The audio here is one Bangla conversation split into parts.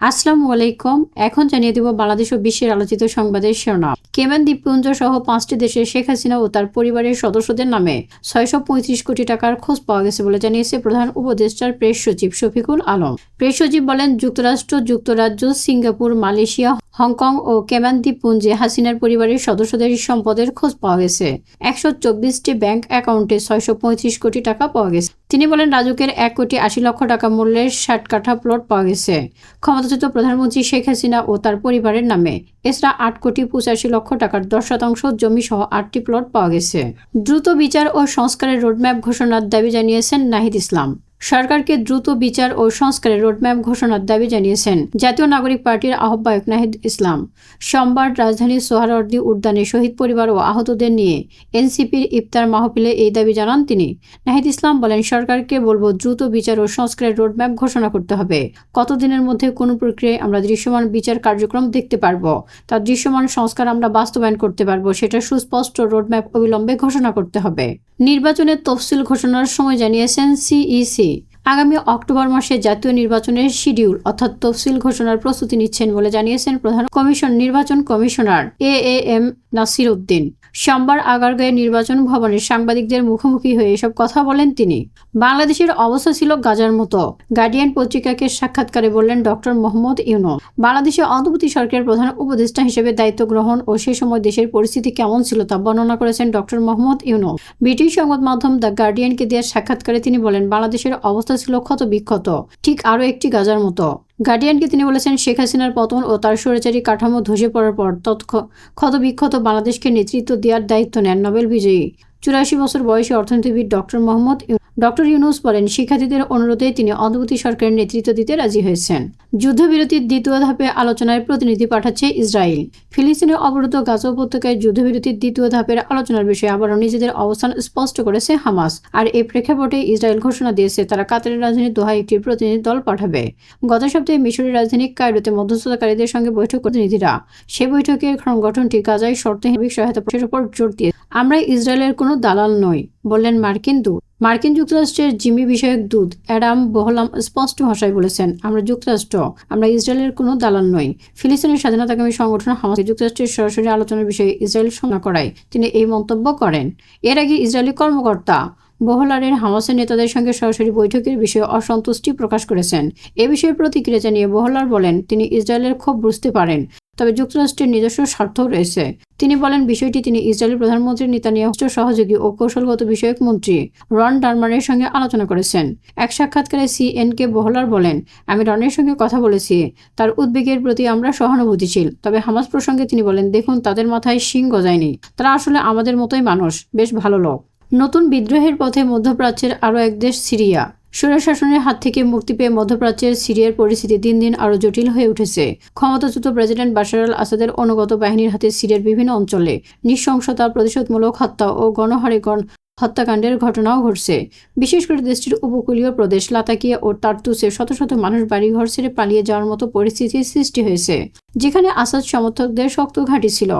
আসসালামু আলাইকুম। এখন জানিয়ে দেব বাংলাদেশ ও বিশ্বের আলোচিত সংবাদের শিরোনাম। কেমান দ্বীপপুঞ্জ সহ পাঁচটি দেশে শেখ হাসিনা ও তার পরিবারের সদস্যদের নামে ছয়শো পঁয়ত্রিশ কোটি টাকার খোঁজ পাওয়া গেছে বলে জানিয়েছে প্রধান উপদেষ্টার প্রেস সচিব শফিকুল আলম। প্রেস সচিব বলেন, যুক্তরাষ্ট্র, যুক্তরাজ্য, সিঙ্গাপুর, মালয়েশিয়া, হংকং ও কেমান দ্বীপপুঞ্জে হাসিনার পরিবারের সদস্যদের সম্পদের খোঁজ পাওয়া গেছে। একশো চব্বিশটি ব্যাংক অ্যাকাউন্টে ছয়শো পঁয়ত্রিশ কোটি টাকা পাওয়া গেছে। তিনি বলেন, রাজুকের এক কোটি আশি লক্ষ টাকা মূল্যের ষাট কাঠা প্লট পাওয়া গেছে। ক্ষমতাচ্যুত প্রধানমন্ত্রী শেখ হাসিনা ও তার পরিবারের নামে এছাড়া আট কোটি পঁচাশি লক্ষ টাকার দশ শতাংশ জমি সহ আটটি প্লট পাওয়া গেছে। দ্রুত বিচার ও সংস্কারের রোডম্যাপ ঘোষণার দাবি জানিয়েছেন নাহিদ ইসলাম। সরকারকে দ্রুত বিচার ও সংস্কারের রোডম্যাপ ঘোষণার দাবি জানিয়েছেন জাতীয় নাগরিক পার্টির আহ্বায়ক নাহিদ ইসলাম। সোমবার রাজধানীর সোহরাওয়ার্দী উদ্যানে শহীদ পরিবার ও আহতদের নিয়ে এনসিপির ইফতার মাহফিলে এই দাবি জানান তিনি। নাহিদ ইসলাম বলেন, সরকারকে বলব, দ্রুত বিচার ও সংস্কারের রোডম্যাপ ঘোষণা করতে হবে। কতদিনের মধ্যে কোন প্রক্রিয়ায় আমরা দৃশ্যমান বিচার কার্যক্রম দেখতে পারব তার দৃশ্যমান সংস্কার আমরা বাস্তবায়ন করতে পারব, সেটা সুস্পষ্ট রোডম্যাপ অবিলম্বে ঘোষণা করতে হবে। নির্বাচনের তফসিল ঘোষণার সময় জানিয়েছেন সিইসি। আগামী অক্টোবর মাসে জাতীয় নির্বাচনের শিডিউল, অর্থাৎ তফসিল ঘোষণার প্রস্তুতি নিচ্ছেন বলে জানিয়েছেন প্রধান কমিশন নির্বাচন commissioner A M Nasir Uddin. সোমবার আগারগাঁয়ে নির্বাচন ভবনে সাংবাদিকদের মুখোমুখি হয়ে এসব কথা বলেন তিনি। বাংলাদেশের অবস্থা ছিল গাজার মতো। গার্ডিয়ান পত্রিকাকে সাক্ষাৎকারে বললেন ডক্টর মোহাম্মদ ইউনো বাংলাদেশে অন্তর্বর্তী সরকারের প্রধান উপদেষ্টা হিসেবে দায়িত্ব গ্রহণ ও সে সময় দেশের পরিস্থিতি কেমন ছিল তা বর্ণনা করেছেন ডক্টর মোহাম্মদ ইউনো ব্রিটিশ সংবাদ মাধ্যম দ্য গার্ডিয়ানকে দেওয়া সাক্ষাৎকারে তিনি বলেন, বাংলাদেশের অবস্থা ছিল ক্ষত বিক্ষত ঠিক আরও একটি গাজার মতো। গার্ডিয়ানকে তিনি বলেছেন, শেখ হাসিনার পতন ও তার স্বৈরাচারী কাঠামো ধসে পড়ার পর তৎক্ষ ক্ষতবিক্ষত বাংলাদেশকে নেতৃত্ব দেওয়ার দায়িত্ব নেন নোবেল বিজয়ী। চুরাশি বছর বয়সী অর্থনীতিবিদ ডক্টর মোহাম্মদ ডক্টর ইউনুস বলেন শিক্ষার্থীদের অনুরোধে তিনি অন্তর্বর্তী সরকারের নেতৃত্ব দিতে রাজি হয়েছেন যুদ্ধবিরতির দ্বিতীয় ধাপে আলোচনায় প্রতিনিধি পাঠাচ্ছে ইসরায়েল ফিলিস্তিনের অবরুদ্ধ গাজা উপত্যকায় যুদ্ধবিরতির দ্বিতীয় ধাপের আলোচনার বিষয়ে আবারও নিজেদের অবস্থান স্পষ্ট করেছে হামাস আর এই প্রেক্ষাপটে ইসরায়েল ঘোষণা দিয়েছে তারা কাতারের রাজধানী দোহায় একটি প্রতিনিধি দল পাঠাবে গত সপ্তাহে মিশরের রাজধানী কায়রোতে মধ্যস্থতাকারীদের সঙ্গে বৈঠক প্রতিনিধিরা সে বৈঠকের সংগঠনটি গাজায় শর্তহীন সহায়তা উপর জোর দিয়ে আমরা ইসরায়েলের কোনো দালাল নই বললেন মার্কিন দূত। মার্কিন যুক্তরাষ্ট্রের জিমি বিষয়ক দূত অ্যাডাম বহলাম স্পষ্ট ভাষায় বলেছেন, আমরা যুক্তরাষ্ট্র, আমরা ইসরায়েলের কোনো দালাল নই। ফিলিস্তিনের স্বাধীনতাকামী সংগঠন হামাস যুক্তরাষ্ট্রের সরাসরি আলোচনার বিষয়ে ইসরায়েল সমালোচনা করায়। তিনি এই মন্তব্য করেন। এর আগে ইসরায়েলি কর্মকর্তা বহলারের হামাসের নেতাদের সঙ্গে সরাসরি বৈঠকের বিষয়ে অসন্তুষ্টি প্রকাশ করেছেন। এ বিষয়ে প্রতিক্রিয়া জানিয়ে বহলার বলেন, তিনি ইসরায়েলের ক্ষোভ বুঝতে পারেন। তবে যুক্তরাষ্ট্রের নিজস্ব স্বার্থ রয়েছে। তিনি বলেন, বিষয়টি তিনি ইসরায়েলি প্রধানমন্ত্রী নেতানিয়াহু সহযোগী ও কৌশলগত বিষয়ক মন্ত্রী রন ডারমানের সঙ্গে আলোচনা করেছেন। এক সাক্ষাৎকারে সিএনকে বহলার বলেন, আমি রনের সঙ্গে কথা বলেছি। তার উদ্বেগের প্রতি আমরা সহানুভূতিশীল। তবে হামাস প্রসঙ্গে তিনি বলেন, দেখুন, তাদের মাথায় শিং গজায়নি। তারা আসলে আমাদের মতোই মানুষ। বেশ ভালো লোক। নতুন বিদ্রোহের পথে মধ্যপ্রাচ্যের আরও এক দেশ সিরিয়া। স্বৈরশাসনের হাত থেকে মুক্তি পেয়ে মধ্যপ্রাচ্যের সিরিয়ার পরিস্থিতি দিন দিন আরও জটিল হয়ে উঠেছে। ক্ষমতাচ্যুত প্রেসিডেন্ট বাশার আল আসাদের অনুগত বাহিনীর হাতে সিরিয়ার বিভিন্ন অঞ্চলে নৃশংসতা, প্রতিশোধমূলক হত্যা ও গণহারে গণ হত্যাকাণ্ডের ঘটনাও ঘটছে। বিশেষ করে দেশটির উপকূলীয় প্রদেশ লাতাকিয়া ও তার্তুসে শত শত মানুষ বাড়িঘর ছেড়ে পালিয়ে যাওয়ার মতো পরিস্থিতির সৃষ্টি হয়েছে, যেখানে আসাদ সমর্থকদের শক্ত ঘাঁটি ছিল।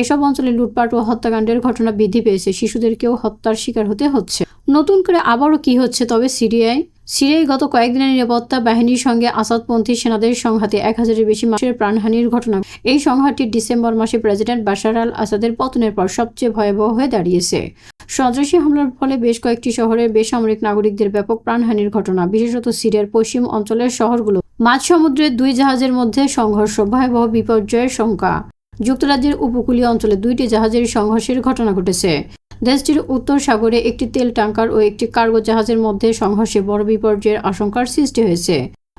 এসব অঞ্চলে লুটপাট ও হত্যাকাণ্ডের ঘটনা বৃদ্ধি পেয়েছে, শিশুদেরকেও হত্যার শিকার হতে হচ্ছে। নতুন করে আবারও কি হচ্ছে তবে সিরিয়ায়? সিরিয়ায় গত কয়েকদিনের নিরাপত্তা বাহিনীর সঙ্গে আসাদপন্থী সেনাদের সংঘাতে এক হাজারের বেশি মানুষের প্রাণহানির ঘটনা। এই সংঘাতটি ডিসেম্বর মাসে প্রেসিডেন্ট বাশার আল আসাদের পতনের পর সবচেয়ে ভয়াবহ হয়ে দাঁড়িয়েছে। সন্ত্রাসী হামলার ফলে বেশ কয়েকটি শহরের বেসামরিক নাগরিকদের ব্যাপক প্রাণহানির ঘটনা, বিশেষত সিরিয়ার পশ্চিম অঞ্চলের শহরগুলো। মাঝ সমুদ্রের দুই জাহাজের মধ্যে সংঘর্ষ, ভয়াবহ বিপর্যয়ের শঙ্কা। যুক্তরাজ্যের উপকূলীয় অঞ্চলে দুইটি জাহাজের সংঘর্ষের ঘটনা ঘটেছে। দেশটির উত্তর সাগরে একটি তেল ট্যাঙ্কার ও একটি কার্গো জাহাজের মধ্যে সংঘর্ষে বড় বিপর্যয়ের আশঙ্কার সৃষ্টি হয়েছে।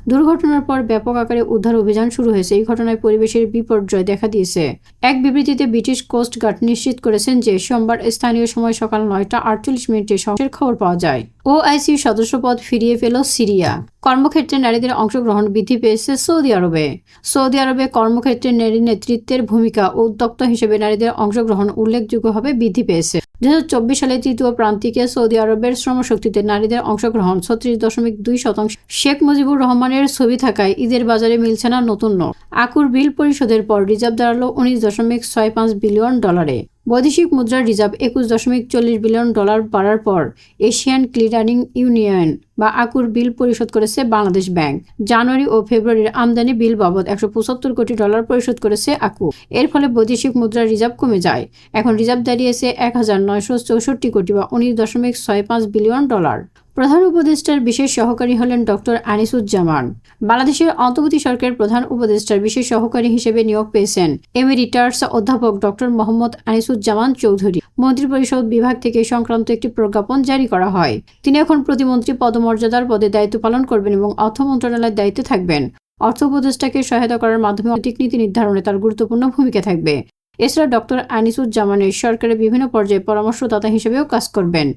দুর্ঘটনার পর ব্যাপক আকারে উদ্ধার অভিযান শুরু হয়েছে। এই ঘটনায় পরিবেশের বিপর্যয় দেখা দিয়েছে। এক বিবৃতিতে ব্রিটিশ কোস্ট গার্ড নিশ্চিত করেছেন যে সোমবার স্থানীয় সময় সকাল নয়টা আটচল্লিশ মিনিটে সংঘর্ষের খবর পাওয়া যায়। ও ওআইসি সদস্যপদ ফিরিয়ে পেল সিরিয়া। কর্মক্ষেত্রে নারীদের অংশগ্রহণ বৃদ্ধি পেয়েছে সৌদি আরবে। সৌদি আরবে কর্মক্ষেত্রে নারী নেতৃত্বের ভূমিকা ও উদ্যোক্তা হিসেবে নারীদের অংশগ্রহণ উল্লেখযোগ্যভাবে বৃদ্ধি পেয়েছে। দু চব্বিশ সালে তৃতীয় প্রান্তিকে সৌদি আরবের শ্রমশক্তিতে নারীদের অংশগ্রহণ, ছত্রিশ দশমিক দুই শতাংশ। শেখ মুজিবুর রহমানের ছবি থাকায় ঈদের বাজারে মিলছে না নতুন নোট। আকুর বিল পরিশোধের পর রিজার্ভ দাঁড়াল উনিশ দশমিক ছয় পাঁচ বিলিয়ন ডলারে। বৈদেশিক মুদ্রার রিজার্ভ একুশ দশমিক চল্লিশ বিলিয়ন ডলার বাড়ার পর এশিয়ান ক্লিয়ারিং ইউনিয়ন বা আকুর বিল পরিশোধ করেছে বাংলাদেশ ব্যাংক। জানুয়ারি ও ফেব্রুয়ারির আমদানি বিল বাবদ একশো পঁচাত্তর কোটি ডলার পরিশোধ করেছে আকু। এর ফলে বৈদেশিক মুদ্রার রিজার্ভ কমে যায়। এখন রিজার্ভ দাঁড়িয়েছে এক হাজার নয়শো চৌষট্টি কোটি বা উনিশ দশমিক ছয় পাঁচ বিলিয়ন ডলার। প্রধান উপদেষ্টার বিশেষ সহকারী হলেন ডক্টর আনিসুজ্জামান। বাংলাদেশের অন্তর্বর্তী সরকারের প্রধান উপদেষ্টার বিশেষ সহকারী হিসেবে নিয়োগ পেয়েছেন এমিরিটার্স অধ্যাপক ডক্টর মোহাম্মদ আনিসুজ্জামান চৌধুরী। মন্ত্রিপরিষদ বিভাগ থেকে সংক্রান্ত একটি প্রজ্ঞাপন জারি করা হয়। তিনি এখন প্রতিমন্ত্রী পদমর্যাদার পদে দায়িত্ব পালন করবেন এবং অর্থ মন্ত্রণালয়ের দায়িত্বে থাকবেন। অর্থ উপদেষ্টাকে সহায়তা করার মাধ্যমে অর্থনৈতিক নীতি নির্ধারণে তার গুরুত্বপূর্ণ ভূমিকা থাকবে। এছাড়া ডক্টর আনিসুজ্জামানের সরকারের বিভিন্ন পর্যায়ে পরামর্শদাতা হিসেবেও কাজ করবেন।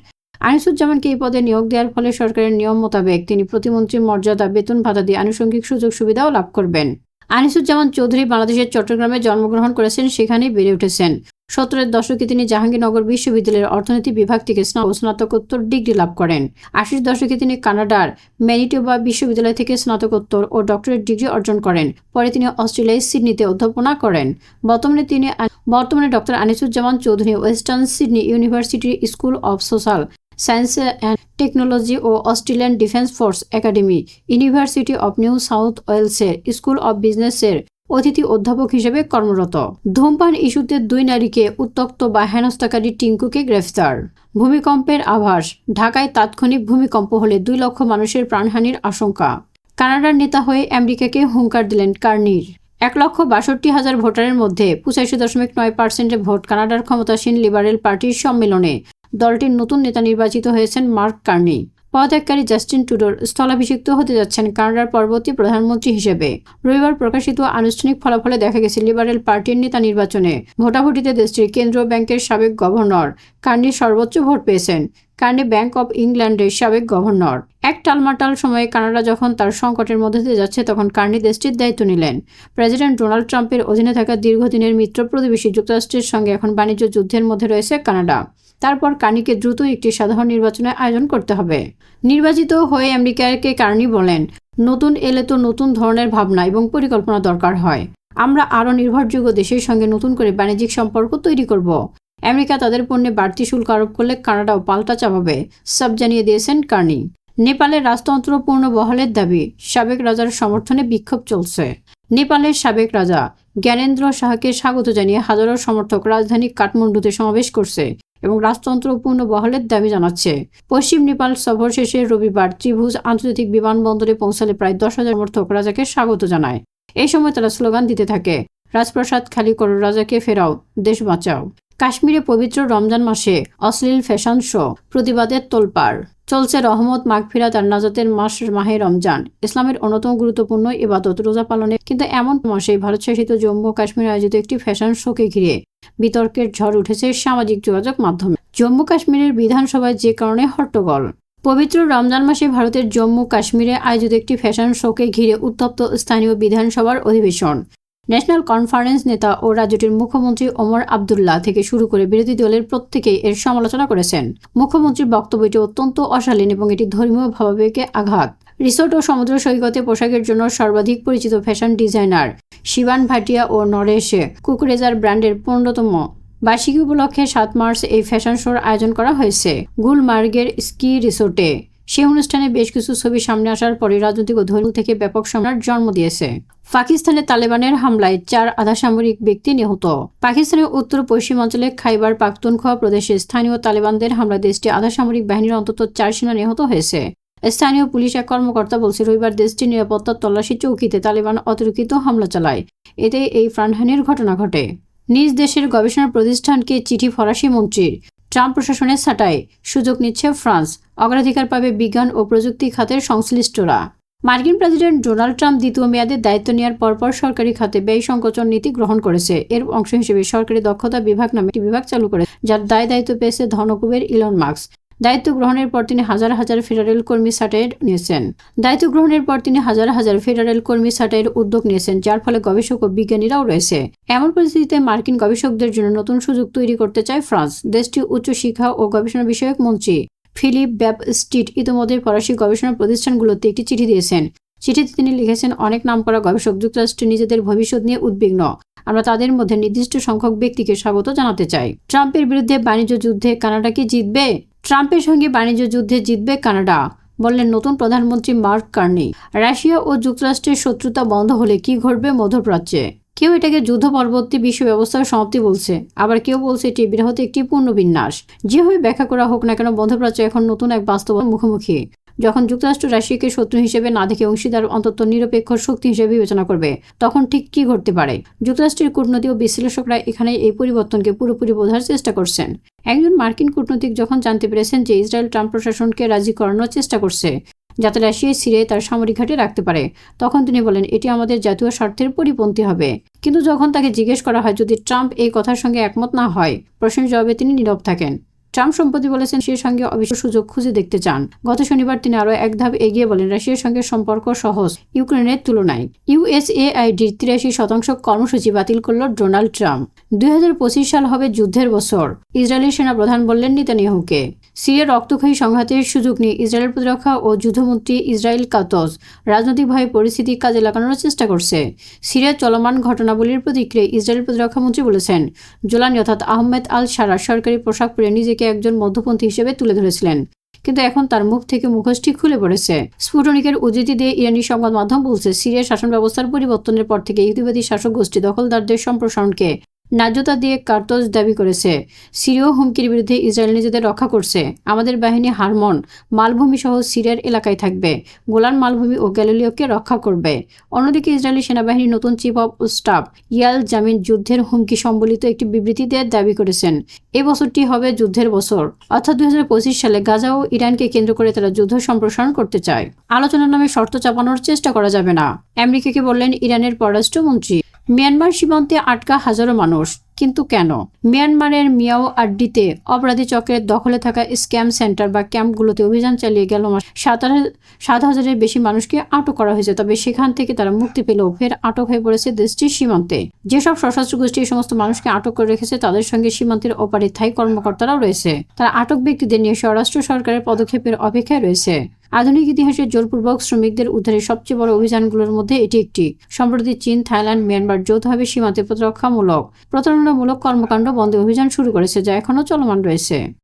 আনিসুজ্জামানকে এই পদে নিয়োগ দেওয়ার ফলে সরকারের নিয়ম মোতাবেক তিনি প্রতিমন্ত্রীর মর্যাদা, বেতন ভাতা দিয়ে আনুষঙ্গিক সুযোগ সুবিধাও লাভ করবেন। আনিসুজ্জামান চৌধুরী বাংলাদেশের চট্টগ্রামে জন্মগ্রহণ করেছেন, সেখানেই বেড়ে উঠেছেন। সত্তরের দশকে তিনি জাহাঙ্গীরনগর বিশ্ববিদ্যালয়ের অর্থনীতি বিভাগ থেকে স্নাতকোত্তর ডিগ্রি লাভ করেন। আশির দশকে তিনি কানাডার ম্যানিটোবা বিশ্ববিদ্যালয় থেকে স্নাতকোত্তর ও ডক্টরেট ডিগ্রি অর্জন করেন। পরে তিনি অস্ট্রেলিয়ায় সিডনিতে অধ্যাপনা করেন। বর্তমানে তিনি বর্তমানে doctor Anisuzzaman Chowdhury Western Sydney ইউনিভার্সিটির School of Social Science and Technology O Australian Defence Force Academy, University of New South ওয়েলসের স্কুল অব বিজনেসের অতিথি অধ্যাপক হিসেবে কর্মরত। ধূমপান ইস্যুতে দুই নারীকে উত্তক্ত বা হেনস্থাকারী টিঙ্কুকে গ্রেফতার। ভূমিকম্পের আভাস, ঢাকায় তাৎক্ষণিক ভূমিকম্প হলে দুই লক্ষ মানুষের প্রাণহানির আশঙ্কা। কানাডার নেতা হয়ে আমেরিকাকে হুঙ্কার দিলেন কার্নির। এক লক্ষ বাষট্টি হাজার ভোটারের মধ্যে পঁচাশি দশমিক নয় পার্সেন্টে ভোট কানাডার ক্ষমতাসীন লিবারেল পার্টির সম্মেলনে দলটির নতুন নেতা নির্বাচিত হয়েছেন মার্ক কার্নি। পদত্যাগকারী জাস্টিন টুডোর স্থলাভিষিক্ত হতে যাচ্ছেন কানাডার পরবর্তী প্রধানমন্ত্রী হিসেবে। রবিবার প্রকাশিত আনুষ্ঠানিক ফলাফলে দেখা গেছে, লিবারেল পার্টির নেতা নির্বাচনে ভোটাভুটিতে দেশটির কেন্দ্রীয় ব্যাংকের সাবেক গভর্নর কার্নি সর্বোচ্চ ভোট পেয়েছেন। কার্নি ব্যাংক অব ইংল্যান্ডের সাবেক গভর্নর। এক টালমাটাল সময়ে কানাডা যখন তার সংকটের মধ্যে দিয়ে যাচ্ছে, তখন কার্নি দেশটির দায়িত্ব নিলেন। প্রেসিডেন্ট ডোনাল্ড ট্রাম্পের অধীনে থাকা দীর্ঘদিনের মিত্র প্রতিবেশী যুক্তরাষ্ট্রের সঙ্গে এখন বাণিজ্য যুদ্ধের মধ্যে রয়েছে কানাডা। তারপর কার্নিকে দ্রুত একটি সাধারণ নির্বাচনের আয়োজন করতে হবে। নির্বাচিত হয়ে আমেরিকাকে কার্নি বলেন, নতুন এলে তো নতুন ধরনের ভাবনা এবং পরিকল্পনা দরকার হয়। আমরা আরও নির্ভরযোগ্য দেশের সঙ্গে নতুন করে বাণিজ্যিক সম্পর্ক তৈরি করব। আমেরিকা তাদের পণ্যে বাড়তি শুল্ক আরোপ করলে কানাডাও পাল্টা চাপাবে সব জানিয়ে দিয়েছেন কার্নি। নেপালের রাজতন্ত্র পূর্ণ বহালের দাবি, সাবেক রাজার সমর্থনে বিক্ষোভ চলছে। নেপালের সাবেক রাজা জ্ঞানেন্দ্র শাহকে স্বাগত জানিয়ে হাজারো সমর্থক রাজধানী কাঠমান্ডুতে সমাবেশ করছে। এবং রাজতন্ত্র পূর্ণ বহালের দাবি জানাচ্ছে। পশ্চিম নেপাল সফর শেষে রবিবার ত্রিভুজ আন্তর্জাতিক বিমানবন্দরে পৌঁছালে প্রায় দশ হাজার সমর্থক রাজাকে স্বাগত জানায়। এই সময় তারা স্লোগান দিতে থাকে, রাজপ্রাসাদ খালি করো, রাজাকে ফেরাও, দেশ বাঁচাও। কাশ্মীরে পবিত্র রমজান মাসে অশ্লীল ফ্যাশন শো, প্রতিবাদের তোলপাড়। চলছে রহমত মাগফিরাত আর নাজাতের মাস, মাহে রমজান। ইসলামের অন্যতম গুরুত্বপূর্ণ ইবাদত রোজা পালনে। কিন্তু এমন মাসে ভারত শাসিত জম্মু কাশ্মীরে আয়োজিত একটি ফ্যাশন শোকে ঘিরে বিতর্কের ঝড় উঠেছে সামাজিক যোগাযোগ মাধ্যমে। জম্মু কাশ্মীরের বিধানসভায় যে কারণে হট্টগোল। পবিত্র রমজান মাসে ভারতের জম্মু কাশ্মীরে আয়োজিত একটি ফ্যাশন শোকে ঘিরে উত্তপ্ত স্থানীয় বিধানসভার অধিবেশন। ন্যাশনাল কনফারেন্স নেতা ও রাজ্যটির মুখ্যমন্ত্রী ওমর আবদুল্লাহ থেকে শুরু করে বিরোধী দলের প্রত্যেকেই এর সমালোচনা করেছেন। মুখ্যমন্ত্রীর বক্তব্যটি অত্যন্ত অশালীন এবং এটি ধর্মীয় ভাবাবেগে আঘাত। রিসোর্ট ও সমুদ্র সৈকতে পোশাকের জন্য সর্বাধিক পরিচিত ফ্যাশন ডিজাইনার শিবান ভাটিয়া ও নরেশ কুকুরেজার ব্র্যান্ডের পনেরোতম বার্ষিকী উপলক্ষে সাত মার্চ এই ফ্যাশন শোর আয়োজন করা হয়েছে। গুলমার্গের স্কি রিসোর্টে। সেই অনুষ্ঠানে বেশ কিছু ছবি সামনে আসার পরে রাজনৈতিক ধর্ম থেকে ব্যাপক সম্রাট জন্ম দিয়েছে। পাকিস্তানে তালেবানের হামলায় চার আধাসামরিক ব্যক্তি নিহত। পাকিস্তানের উত্তর পশ্চিমাঞ্চলে খাইবার পাখতুনখোয়া প্রদেশে স্থানীয় তালেবানদের হামলা দেশটি আধাসামরিক বাহিনীর অন্তত চার সেনা নিহত হয়েছে। স্থানীয় পুলিশ এক কর্মকর্তা বলছে, রবিবার দেশটির নিরাপত্তা তল্লাশি চৌকিতে তালেবান অতর্কিত হামলা চালায়। এতে এই প্রাণহানির ঘটনা ঘটে। নিজ দেশের গবেষণা প্রতিষ্ঠানকে চিঠি ফরাসি মন্ত্রীর ট্রাম্প প্রশাসনের ছাঁটাই। সুযোগ নিচ্ছে ফ্রান্স। অগ্রাধিকার পাবে বিজ্ঞান ও প্রযুক্তি খাতের সংশ্লিষ্টরা। মার্কিন প্রেসিডেন্ট ডোনাল্ড ট্রাম্প দ্বিতীয় মেয়াদে দায়িত্ব নেওয়ার পরপর সরকারি খাতে ব্যয় সংকোচন নীতি গ্রহণ করেছে। এর অংশ হিসেবে সরকারি দক্ষতা বিভাগ নামে একটি বিভাগ চালু করে যার দায় দায়িত্ব পেয়েছে ধনকুবের ইলন মার্কস দায়িত্ব গ্রহণের পর তিনি হাজার হাজার ফেডারেল কর্মী ছাঁটাইয়ের নিয়েছেন। দায়িত্ব গ্রহণের পর তিনি হাজার হাজার ফেডারেল কর্মী ছাঁটাইয়ের উদ্যোগ নিয়েছেন, যার ফলে গবেষক ও বিজ্ঞানীরাও রয়েছে। এমন পরিস্থিতিতে মার্কিন গবেষকদের জন্য নতুন সুযোগ তৈরি করতে চায় ফ্রান্স। দেশটি উচ্চ শিক্ষা ও গবেষণা বিষয়ক মন্ত্রী ফিলিপ ব্যাপ ব্যাপস্টিট ইতিমধ্যে ফরাসি গবেষণা প্রতিষ্ঠানগুলোতে একটি চিঠি দিয়েছেন। চিঠিতে তিনি লিখেছেন, অনেক নামকরা গবেষক যুক্তরাষ্ট্রে নিজেদের ভবিষ্যৎ নিয়ে উদ্বিগ্ন। আমরা তাদের মধ্যে নির্দিষ্ট সংখ্যক ব্যক্তিকে স্বাগত জানাতে চাই। ট্রাম্পের বিরুদ্ধে বাণিজ্য যুদ্ধে কানাডা কি জিতবে? ট্রাম্পের সঙ্গে বাণিজ্য যুদ্ধে জিতবে কানাডা, বললেন নতুন প্রধানমন্ত্রী মার্ক কার্নি। রাশিয়া ও যুক্তরাষ্ট্রের শত্রুতা বন্ধ হলে কি ঘটবে মধ্যপ্রাচ্যে? কেউ এটাকে যুদ্ধ পরবর্তী বিশ্ব ব্যবস্থার সমাপ্তি বলছে, আবার কেউ বলছে এটি বৃহৎ একটি পূর্ণ বিন্যাস যেভাবে ব্যাখ্যা করা হোক না কেন, মধ্যপ্রাচ্য এখন নতুন এক বাস্তব মুখোমুখি। যখন যুক্তরাষ্ট্র রাশিয়াকে শত্রু হিসেবে না দেখে অংশীদার অন্তত নিরপেক্ষ শক্তি হিসেবে বিবেচনা করবে, তখন ঠিক কি ঘটতে পারে? যুক্তরাষ্ট্রের কূটনীতি ও বিশ্লেষকরা এখানে এই পরিবর্তনকে পুরোপুরি বোঝার চেষ্টা করছেন। একজন মার্কিন কূটনৈতিক যখন জানতে পেরেছেন যে ইসরায়েল ট্রাম্প প্রশাসনকে রাজি করানোর চেষ্টা করছে, যাতে রাশিয়ায় সিরিয়ায় তার সামরিক ঘাঁটি রাখতে পারে, তখন তিনি বলেন, এটি আমাদের জাতীয় স্বার্থের পরিপন্থী হবে। কিন্তু যখন তাকে জিজ্ঞেস করা হয় যদি ট্রাম্প এই কথার সঙ্গে একমত না হয়, প্রশ্নের জবাবে তিনি নীরব থাকেন। ট্রাম্প সম্প্রতি বলেছেন সে সঙ্গে অবশ্য সুযোগ খুঁজে দেখতে চান। গত শনিবার তিনি আরও এক ধাপ এগিয়ে বলেন, রাশিয়ার সঙ্গে সম্পর্ক সহজ, ইউক্রেনের তুলনায়। ইউএসএআইডির তিরাশি শতাংশ কর্মসূচি বাতিল করল ডোনাল্ড ট্রাম্প। দুই সাল হবে যুদ্ধের বছর, ইসরায়েলের সেনাপ্রধান বললেন নেতানিয়াহুকে। সিরিয়ার রক্তক্ষয়ী সংঘাতের সুযোগ নিয়ে ইসরায়েলের প্রতিরক্ষা ও যুদ্ধমন্ত্রী ইসরায়েল কাতজ রাজনৈতিকভাবে পরিস্থিতি কাজে লাগানোর চেষ্টা করছে। সিরিয়ার চলমান ঘটনাবলীর প্রতিক্রিয়ায় ইসরায়েল প্রতিরক্ষা মন্ত্রী বলেছেন, জোলান অর্থাৎ আহমেদ আল সারা সরকারি পোশাক পরে নিজেকে একজন মধ্যপন্থী হিসেবে তুলে ধরেছিলেন। কিন্তু এখন তার মুখ থেকে মুখোশটি খুলে পড়েছে। স্ফুটনিকের উদ্ধৃতি দিয়ে ইরানি সংবাদ মাধ্যম বলছে, সিরিয়ার শাসন ব্যবস্থার পরিবর্তনের পর থেকে ইহুদিবাদী শাসক গোষ্ঠী দখলদারদের সম্প্রসারণকে ন্যায্যতা দিয়ে কার্তজ দাবি করেছে। সিরীয় হুমকির বিরুদ্ধে ইসরায়েল নিজেদের রক্ষা করছে। আমাদের বাহিনী হারমন মালভূমি সহ সিরিয়ার এলাকায় থাকবে। গোলান মালভূমি ও গ্যালিলিওকে রক্ষা করবে। অন্যদিকে ইসরায়েলি সেনাবাহিনীর নতুন চিফ অব স্টাফ ইয়াল জামিন যুদ্ধের হুমকি সম্বলিত একটি বিবৃতিতে দাবি করেছেন। এই বছরটি হবে যুদ্ধের বছর। অর্থাৎ দুই হাজার পঁচিশ সালে গাজা ও ইরানকে কেন্দ্র করে তারা যুদ্ধ সম্প্রসারণ করতে চায়। আলোচনার নামে শর্ত চাপানোর চেষ্টা করা যাবে না। আমেরিকাকে বললেন ইরানের পররাষ্ট্রমন্ত্রী। মিয়ানমার সীমান্তে আটকা হাজারো মানুষ। কিন্তু কেন? মিয়ানমারের মিয়াও আড্ডিতে অপরাধী চক্রের দখলে থাকা স্ক্যাম সেন্টার বা ক্যাম্পগুলোতে অভিযান চালিয়ে গেল সাত সাত হাজারের বেশি মানুষকে আটক করা হয়েছে। তবে সেখান থেকে তারা মুক্তি পেলেও ফের আটক হয়ে পড়েছে দেশটির সীমান্তে। যেসব সশস্ত্র গোষ্ঠী এই সমস্ত মানুষকে আটক করে রেখেছে, তাদের সঙ্গে সীমান্তের ওপারে থাই কর্মকর্তারাও রয়েছে। তারা আটক ব্যক্তিদের নিয়ে স্বরাষ্ট্র সরকারের পদক্ষেপের অপেক্ষায় রয়েছে। আধুনিক ইতিহাসে জোরপূর্বক শ্রমিকদের উদ্ধারের সবচেয়ে বড় অভিযানগুলোর মধ্যে এটি একটি। সম্প্রতি চীন, থাইল্যান্ড, মিয়ানমার যৌথভাবে সীমান্তে প্রতিরক্ষামূলক প্রতারণামূলক কর্মকাণ্ড বন্ধে অভিযান শুরু করেছে, যা এখনও চলমান রয়েছে।